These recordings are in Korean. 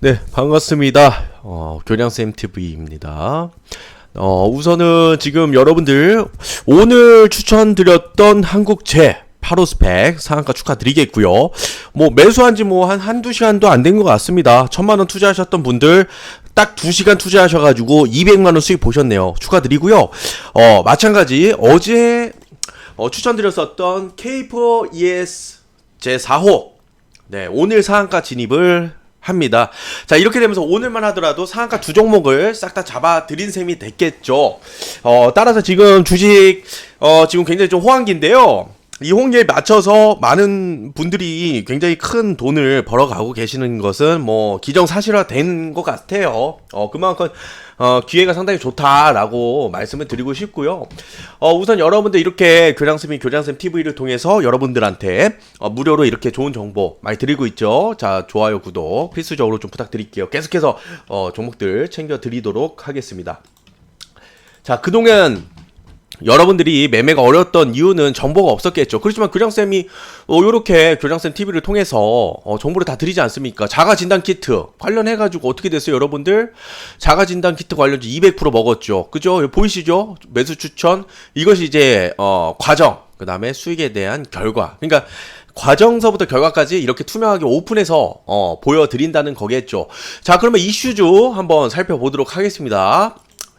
네, 반갑습니다. 어, 교량쌤 TV입니다. 어, 우선은 지금 여러분들 오늘 추천드렸던 한국제 8호 스펙 상한가 축하드리겠고요. 뭐 매수한 지 뭐 한 한두 시간도 안 된 것 같습니다. 천만 원 투자하셨던 분들 딱 2시간 투자하셔 가지고 200만 원 수익 보셨네요. 축하드리고요. 어, 마찬가지 어제 어, 추천드렸었던 K4 ES 제 4호 네, 오늘 상한가 진입을 합니다. 자, 이렇게 되면서 오늘만 하더라도 상한가 두 종목을 싹 다 잡아 드린 셈이 됐겠죠. 어, 따라서 지금 주식, 어, 지금 굉장히 좀 호황기인데요. 이 홍기에 맞춰서 많은 분들이 굉장히 큰 돈을 벌어가고 계시는 것은 뭐 기정사실화 된 것 같아요. 어, 그만큼 어, 기회가 상당히 좋다라고 말씀을 드리고 싶고요. 어, 우선 여러분들 이렇게 교장쌤이 교장쌤 TV를 통해서 여러분들한테 어, 무료로 이렇게 좋은 정보 많이 드리고 있죠. 자, 좋아요, 구독 필수적으로 좀 부탁드릴게요. 계속해서 어, 종목들 챙겨 드리도록 하겠습니다. 자, 그동안 여러분들이 매매가 어려웠던 이유는 정보가 없었겠죠. 그렇지만 교장쌤이 어, 요렇게 교장쌤 TV를 통해서 어, 정보를 다 드리지 않습니까? 자가 진단 키트 관련해가지고 어떻게 됐어요, 여러분들? 자가 진단 키트 관련주 200% 먹었죠. 그죠? 보이시죠? 매수 추천 이것이 이제 어, 과정 그 다음에 수익에 대한 결과. 그러니까 과정서부터 결과까지 이렇게 투명하게 오픈해서 어, 보여드린다는 거겠죠. 자, 그러면 이슈주 한번 살펴보도록 하겠습니다.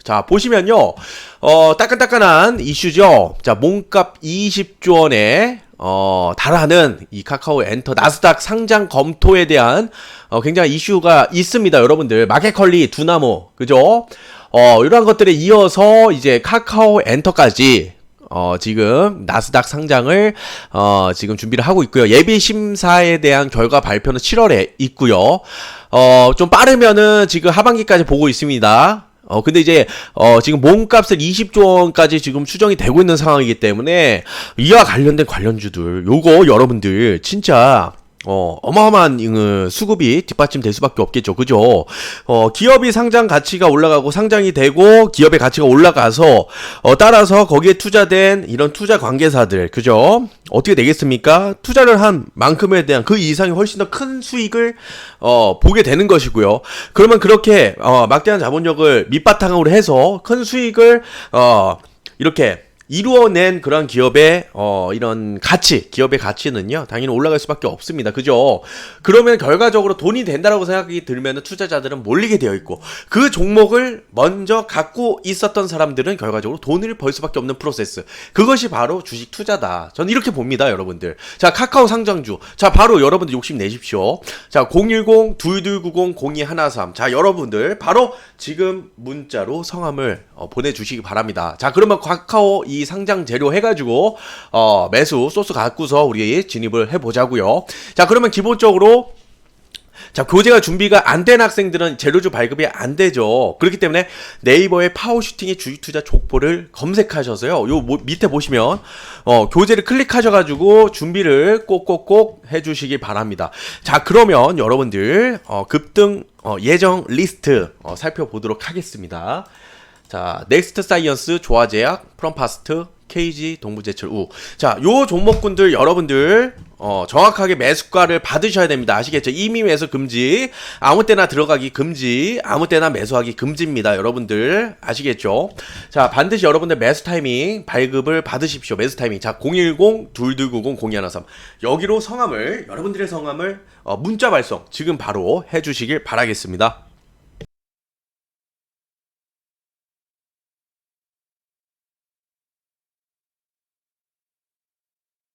자, 보시면요. 어, 따끈따끈한 이슈죠. 자, 몸값 20조 원에 어, 달하는 이 카카오 엔터 나스닥 상장 검토에 대한 어, 굉장히 이슈가 있습니다. 여러분들. 마켓컬리 두나무. 그죠? 어, 이러한 것들에 이어서 이제 카카오 엔터까지 어, 지금 나스닥 상장을 어, 지금 준비를 하고 있고요. 예비 심사에 대한 결과 발표는 7월에 있고요. 어, 좀 빠르면은 지금 하반기까지 보고 있습니다. 어, 근데 이제, 어, 지금 몸값을 20조 원까지 지금 추정이 되고 있는 상황이기 때문에, 이와 관련된 관련주들, 요거 여러분들, 진짜, 어, 어마어마한 어, 수급이 뒷받침될 수밖에 없겠죠. 그죠? 어, 기업이 상장 가치가 올라가고 상장이 되고 기업의 가치가 올라가서 어, 따라서 거기에 투자된 이런 투자 관계사들, 그죠? 어떻게 되겠습니까? 투자를 한 만큼에 대한 그 이상이 훨씬 더 큰 수익을 어, 보게 되는 것이고요. 그러면 그렇게 어, 막대한 자본력을 밑바탕으로 해서 큰 수익을 어, 이렇게 이루어낸 그런 기업의 어 이런 가치, 기업의 가치는요 당연히 올라갈 수밖에 없습니다. 그죠? 그러면 결과적으로 돈이 된다라고 생각이 들면 투자자들은 몰리게 되어 있고 그 종목을 먼저 갖고 있었던 사람들은 결과적으로 돈을 벌 수밖에 없는 프로세스. 그것이 바로 주식 투자다. 저는 이렇게 봅니다, 여러분들. 자 카카오 상장주. 자 바로 여러분들 욕심 내십시오. 자 010 2290 0213. 자 여러분들 바로 지금 문자로 성함을 어, 보내주시기 바랍니다. 자 그러면 카카오 이 상장 재료 해가지고 어, 매수 소스 갖고서 우리 진입을 해보자고요. 자 그러면 기본적으로 자, 교재가 준비가 안 된 학생들은 재료주 발급이 안 되죠. 그렇기 때문에 네이버에 파워슈팅의 주식 투자 족보를 검색하셔서요. 요 뭐, 밑에 보시면 어, 교재를 클릭하셔 가지고 준비를 꼭꼭꼭 해 주시기 바랍니다. 자, 그러면 여러분들 어, 급등 어, 예정 리스트 어, 살펴보도록 하겠습니다. 자, 넥스트 사이언스, 조화제약, 프롬파스트, KG, 동부제철, 우. 자, 요 종목군들 여러분들 어, 정확하게 매수가를 받으셔야 됩니다. 아시겠죠? 이미 매수 금지, 아무 때나 들어가기 금지, 아무 때나 매수하기 금지입니다. 여러분들 아시겠죠? 자, 반드시 여러분들 매수 타이밍 발급을 받으십시오. 매수 타이밍. 자, 010-2290-0213 여기로 성함을 여러분들의 성함을 어, 문자 발송 지금 바로 해주시길 바라겠습니다.